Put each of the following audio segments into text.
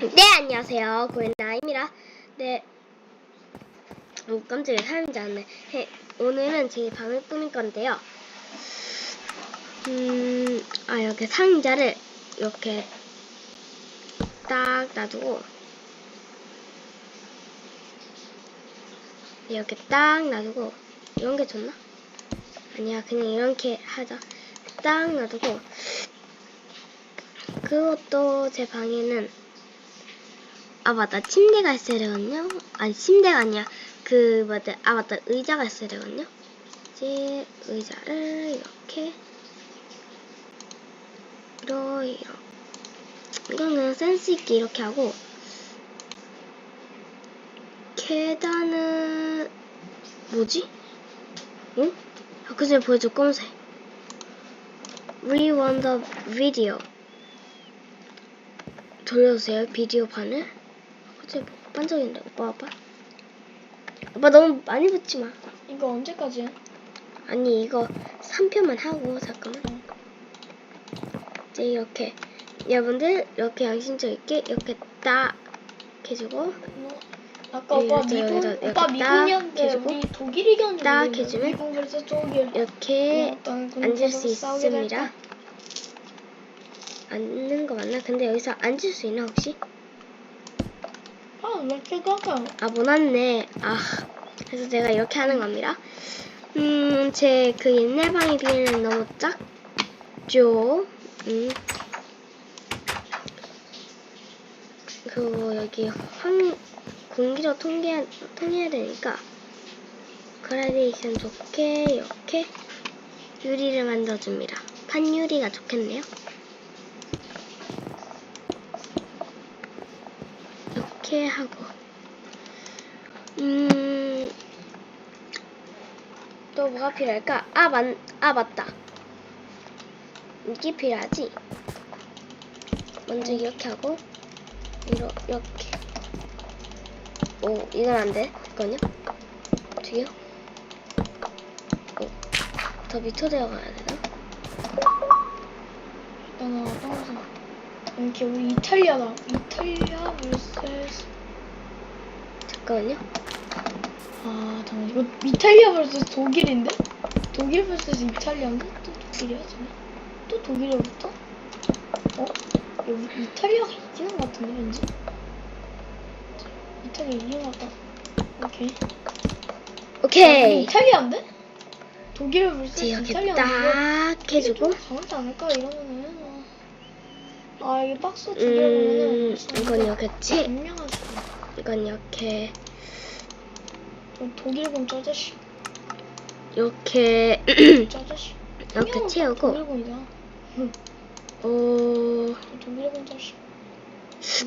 네, 안녕하세요. 고현아입니다. 네. 오, 깜짝이야. 사람인 줄 알았네. 네, 오늘은 제 방을 꾸밀 건데요. 음, 아, 이렇게 상자를 이렇게 딱 놔두고, 이렇게 딱 놔두고, 이런 게 좋나? 아니야, 그냥 이렇게 하자. 딱 놔두고, 그것도 제 방에는 아 맞다. 침대가 되거든요? 아니 침대가 아니야. 그 맞다 아 맞다. 의자가 되거든요? 이제 의자를 이렇게. 이러 이러 이건 그냥 센스 있게 이렇게 하고. 계단은 뭐지? 응? 아, 그 전에 보여줘 검은색 Rewind the video. 돌려주세요 비디오 판을 뭐 반짝인데 오빠 아빠 오빠 너무 많이 붙지 마 이거 언제까지야? 아니 이거 3편만 하고 잠깐만 이제 이렇게 여러분들 이렇게 양심적 있게 이렇게 딱 해주고 뭐, 아까 네, 오빠 여기다, 미국 여기다, 오빠 미국이었는데 우리 독일이겼는데 딱 우리는. 해주면 미국 그래서 독일 이렇게 앉을 수 있습니다? 앉는 거 맞나? 근데 여기서 앉을 수 있나 혹시? 이렇게 가까 아, 못 왔네. 아, 그래서 제가 이렇게 하는 겁니다. 음, 제 그 옛날 방에 비해는 너무 작죠. 음. 그리고 여기 환, 공기로 통계, 통해야 되니까, 그라데이션 좋게, 이렇게, 유리를 만들어줍니다. 판 유리가 좋겠네요. 이렇게 하고, 음, 또 뭐가 필요할까? 아, 맞, 아, 맞다. 이게 필요하지? 먼저 이렇게 하고, 이렇게. 오, 이건 안 돼. 이건요? 어떻게요? 오, 더 밑으로 들어가야 되나? 일단은 어떤 것은 이렇게 우리 이탈리아다 이탈리아 vs 잠깐만요. 아 잠깐 이거 이탈리아 vs 독일인데? 독일 vs 이탈리아인데? 또 독일이야 지금? 또 독일로부터? 어? 여기 이탈리아가 이기는 것 같은데 왠지? 이탈리아 이기는 것 같다 오케이 오케이. 이탈리아인데? 독일 vs 이탈리아인데 딱 해주고, 강하지 않을까 이러면은 아 이게 박스 두개 보면은 음, 이건 이렇겠지? 분명하지? 이건 이렇게, 저 독일군 저 자식 이렇게, 저 자식 이렇게 채우고, 독일군이다 오, 저 독일군 자식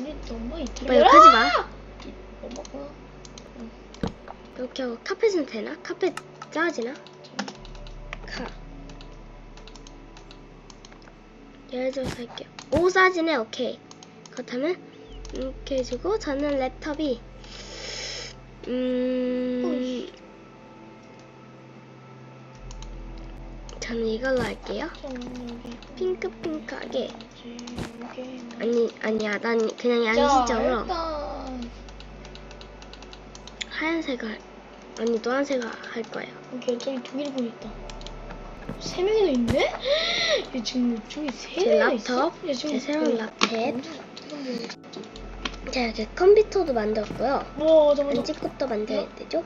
우리 너무 오빠 이탈리아 이렇게 하지 마. 엄마구나 이렇게 하고 카펫은 되나? 카펫 짜지나? 카. 예를 들어서 할게요. 오 싸지네. 오케이. 그렇다면 이렇게 해주고 저는 랩탑이 음 저는 이걸로 할게요. 핑크핑크하게 아니 아니야 난 그냥 일단 하얀색을 아니 노란색을 할 거예요. 오케이 저기 독일군 있다 세 명이나 있네? 얘 지금 저기 세제 명이나 있어? 얘 지금 제 새로운 그- 만들어? 제가 이렇게 컴퓨터도 만들었고요. 뭐 잠깐만 안지 것도 만들어야 되죠?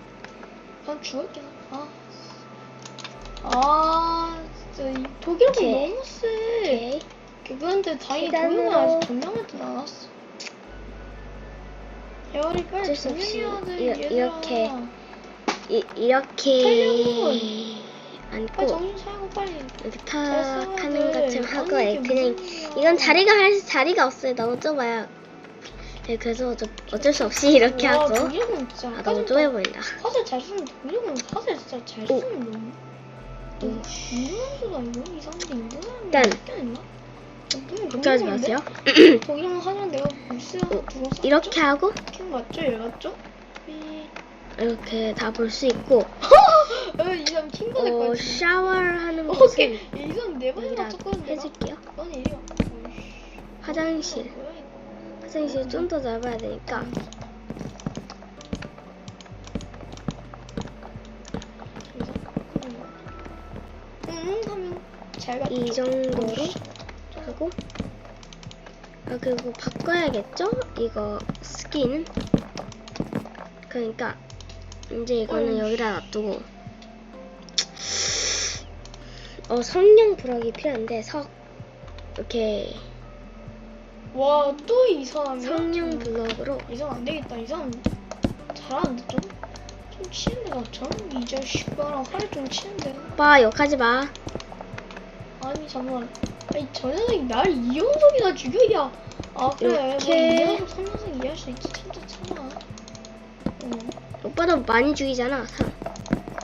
난 죽을게. 아. 아, 진짜 이 독일군 오케이. 너무 세. 오케이. 그런데 다행히 계단으로- 독일군 아직 점령하진 않았어. 야우리 빨리 어쩔 수 없이 돼. 이- 얘들아. 이렇게 이, 이렇게 빨리 앉고 빨리. 이렇게 탁 됐어, 하는 네. 것처럼 하고 그냥 일이야. 이건 자리가 할 자리가 없어요. 너무 좁아요. 네, 그래서 어쩔, 어쩔 수 없이 이렇게 와, 하고 독일군 진짜. 아 너무 좁아 보인다. 화살 잘 쏘는 독일군 화살 진짜 잘 오. 쏘는 너무. 오. 인도네시아가 이런 이상한데 인도네시아 일단 있나? 그렇게 하지 마세요. 독일군 하면 내가 무슨 이렇게 하고 킹 맞죠? 얘 맞죠? 삐. 이렇게 다 볼 수 있고 어, 이 사람 킹거 될 어, 거야. 샤워하는 곳은 오케이. 이 사람 네 번이나 쳤거든 내가. 해줄게요. 아니 이리 와. 화장실. 뭐야, 이거. 화장실 좀 더 넓어야 되니까 그래서 응 하면 잘 갔다. 이 정도로 하고 아 그리고 바꿔야겠죠? 이거 스킨 그러니까 이제 이거는 어휴. 여기다 놔두고 어 성냥 부럭이 필요한데 석 이렇게 와, 또 이 사람이야? 성냥 블럭으로 이 사람 안 되겠다. 이 사람 잘하는데 좀? 좀 치는데 나처럼? 이 자식아랑 활 좀 치는데. 오빠 욕하지 마 아니, 잠깐만. 아니, 저 녀석이 날 이용석이나 죽여, 야. 아, 그래. 이렇게. 뭐 이용석, 삼년석 이해할 수 있지. 참자, 참아. 응. 오빠도 많이 죽이잖아 사람.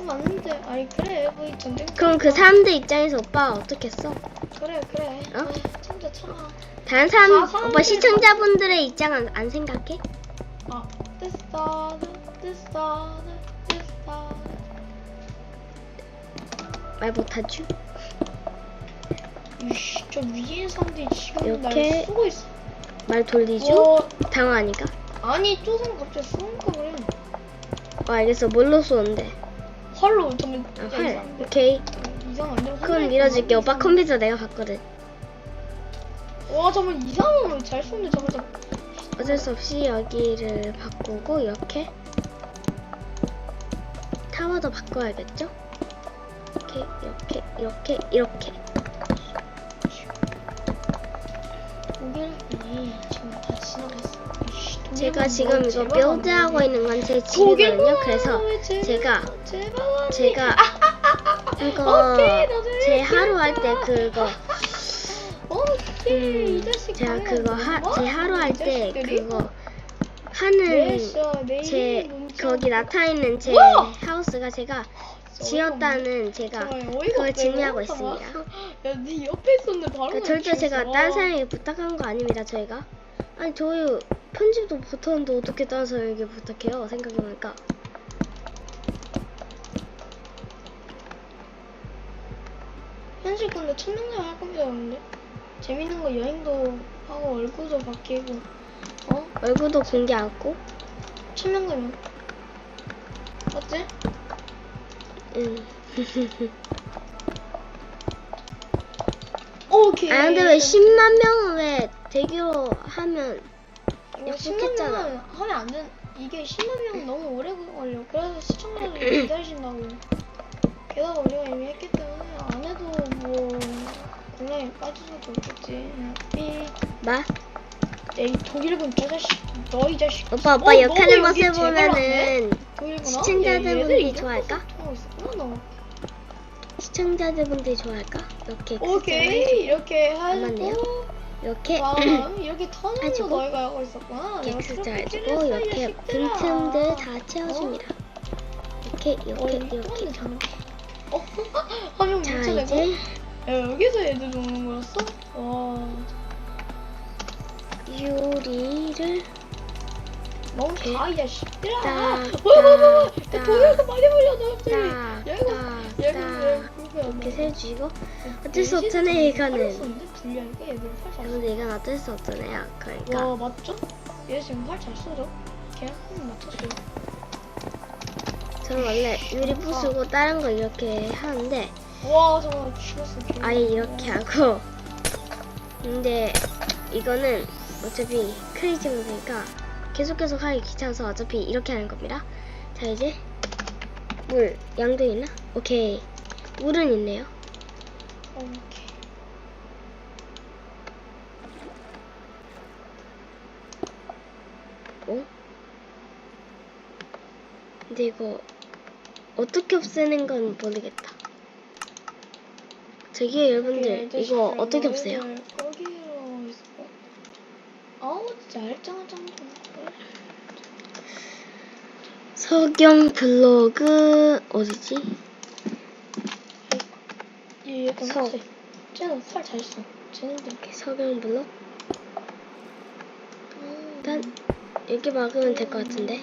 맞는데. 아니, 그래. 뭐, 이 전쟁. 그럼 그 사람들 입장에서 오빠 어떻게 써? 그래, 그래. 어? 아, 참자, 참아. 다른 사람 다 사람들이 오빠 시청자분들의 입장 안, 안 생각해? 아, 됐어. 됐어. 됐어. 말 못하죠? 이씨, 저 위에 사람들이 지금 날 이렇게. 쏘고 있어. 말 돌리죠? 어, 당황하니까 아니, 저 사람 갑자기 쏘니까 그래. 어 알겠어 뭘로 쏘는데 활로 정말 아, 진짜 이상한데. 오케이? 그건 밀어줄게 오빠 컴퓨터 내가 봤거든 와, 정말 이상한 잘 쏘는데 정말 저 어쩔 수 없이 여기를 바꾸고 이렇게 타워도 바꿔야겠죠? 이렇게 이렇게 이렇게 이렇게 독일군이 지금 다 지나갔어. 제가 지금 뭐 이거 제발 빌드 하고 안 있는 건 제 집이거든요 그래서 제가. 제가 이거 오케이, 나도 제 하루 할 때 그거 음, 제가 그거 하, 뭐? 제 하루 할이 때? 그거 하는 제 거기 나타 있는 제 우와! 하우스가 제가 진짜 지었다는 제가 그걸 증명하고. 있습니다. 야, 네 옆에 있었는데 바로 그 그냥 절대 제가. 다른 사람에게 부탁한 거 아닙니다 저희가 아니 저희 편집도 못하는데 어떻게 다른 사람에게 부탁해요? 생각해보니까. 현실 건데 천명장 할 겁니다 근데. 재밌는 거 여행도 하고 얼굴도 바뀌고. 어? 얼굴도 공개하고? 천명장이면 맞지? 응. 오케이. 아 근데 왜 10만 명을 왜 대기로 하면 이거 약속했잖아. 10만 명은 하면 안 된. 이게 10만 명은 너무 오래 걸려. 그래서 시청자들이 기다리신다고. 게다가 우리가 이미 했기 때문에 안 해도 뭐 곤란에 빠질 수도 없겠지. 이, 마? 이 독일군 저 자식, 너 이 자식. 오빠 어, 오빠 욕하는 너도 여기 것을 제발 안 해? 보면은 독일군아? 시청자들분들이 얘- 얘들 이런 좋아할까? 있었구나, 너. 시청자들분들이 좋아할까? 이렇게 오케이 이렇게 맞네요. 하고 이렇게 와 이렇게 터널로 해주고, 너희가 하고 있었구나. 이렇게 내가 크게 그렇게 해주고 찔렸어, 이 이렇게. 빈틈들 다 채워줍니다 이렇게 어, 이렇게 이렇게 또하네, 어? 화면 자 뭉쳐내고? 이제 야, 여기서 애들 오는 거였어? 와, 유리를 너무 이렇게 다이 자식들아. 딱. 딱, 야, 도열도 많이 벌려, 너 갑자기. 딱, 야, 이거, 딱, 야, 이거 이렇게 돼? 세주고 어쩔 수 없잖아요 이거는 팔렸었는데? 불리하니까 얘들 팔잘 근데 이건 어쩔 수 없잖아요 그러니까 와, 맞죠? 얘 지금 팔잘 쏘죠? 걔랑 한 맞췄어요. 저는 원래 유리 부수고 다른 거 이렇게 하는데 와, 정말 죽었어. 걔. 아예 이렇게 하고 근데 이거는 어차피 크레이지 모드니까 계속 계속 하기 귀찮아서 어차피 이렇게 하는 겁니다 자 이제 물 양도 있나? 오케이 물은 있네요 오케이. 어? 근데 이거 어떻게 없애는 건 모르겠다 저기요 여러분들 이거 어떻게 없애요? 거기로 있어. 아우, 진짜 정도. 석영 블로그 어디지? 얘 약간 서. 세. 쟤는 팔잘 써. 쟤는데. 이렇게 석영 블록 음. 일단 여기 막으면 될 것 같은데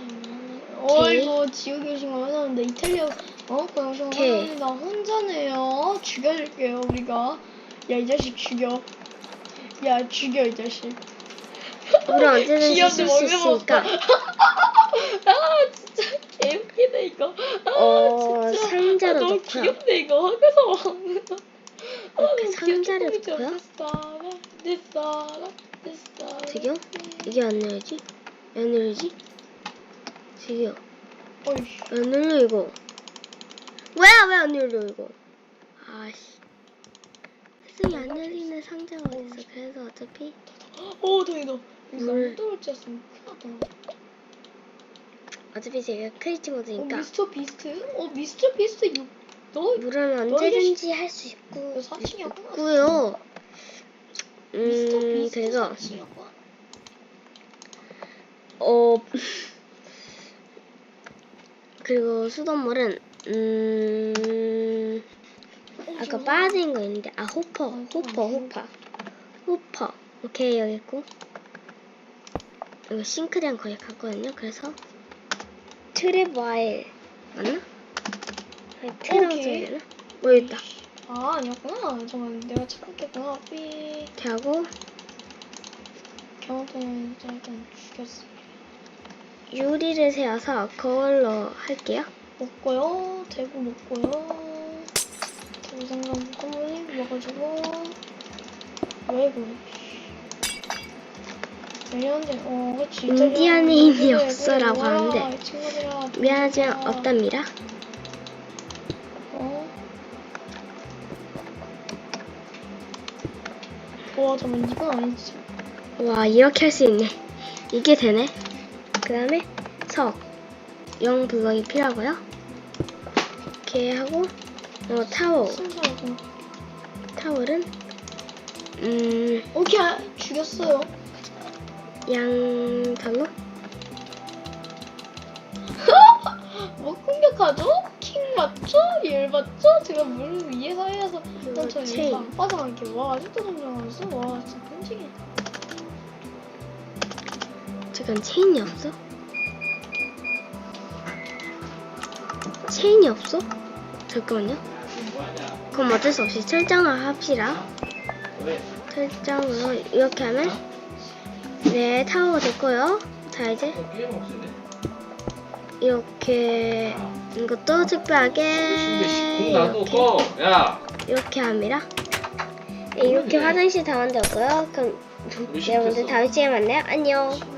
어이구 지우개 의식 많았는데 이탈리아 어? 그 영상 오케이. 하나님 나 혼자네요 죽여줄게요 우리가 야 이 자식 죽여 야 죽여 이 자식 물을 언제든지 쓸 수. 있으니까 웃기네 이거. 아 어, 진짜. 상자로 아, 너무 넣고요. 귀엽네 이거 학교에서 먹는 거. 아, 이렇게 상자를 넣고요. 내 사랑, 내 사랑. 저기요? 이게 안 열리지? 안 열리지? 저기요. 어이. 안 열려 이거. 뭐야 왜 안 열려 이거? 아씨. 세상에 안 열리는 상자가 어딨어. 그래서 어차피 오 다행이다. 물. 물 떨어졌으면 큰일 났다. 어차피 제가 크리티 어 모드니까 미스터 비스트? 어 미스터 비스트 유. 너 물은 너 언제든지 할 수 있고 너 사칭이었구나. 있고요. 미스터 음 비스트 그래서. 어 그리고 수돗물은 음 어, 아까 저거 빠진 거 있는데 아 호퍼 어, 호퍼 어, 호퍼 호퍼 오케이 여기 있고 이거 싱크대랑 거의 같거든요 그래서 트랩 와일 맞나? 아니 트라고 오케이. 써야 되나? 뭐 있다 아 아니었구나. 잠깐 내가 착각했구나. 삐. 이렇게 하고 경호통은 일단 죽였어. 유리를 세워서 그걸로 할게요 먹고요. 대구 먹고요. 대구 생강 볶음을 먹어주고. 왜이고 내년에 어 그치. 그래, 없어라고 하는데 미안하지만 어, 없답니다. 어. 와 잠깐 이건 아니지. 와 이렇게 할 수 있네. 이게 되네. 그 다음에 석. 0 블럭이 필요하고요. 이렇게 하고 어, 타워 순수하고. 타월은 음 오케이 아, 죽였어요 양털로 뭐 공격하죠? 킹 맞죠? 일 맞죠? 제가 물 위에 사이에서 그리고 저 체인. 일안 빠져나게 와 아직도 성장하겠어? 와 진짜 끔찍해 잠깐 체인이 없어? 체인이 없어? 잠깐만요 그럼 어쩔 수 없이 철장을 합시다 철장으로 이렇게 하면 네 타워가 됐고요 자 이제 이렇게 이것도 특별하게 이렇게 꺼. 야. 이렇게 합니다. 네, 이렇게 화장실 다 만들었고요. 그럼 여러분들 다음 시간에 만나요. 안녕.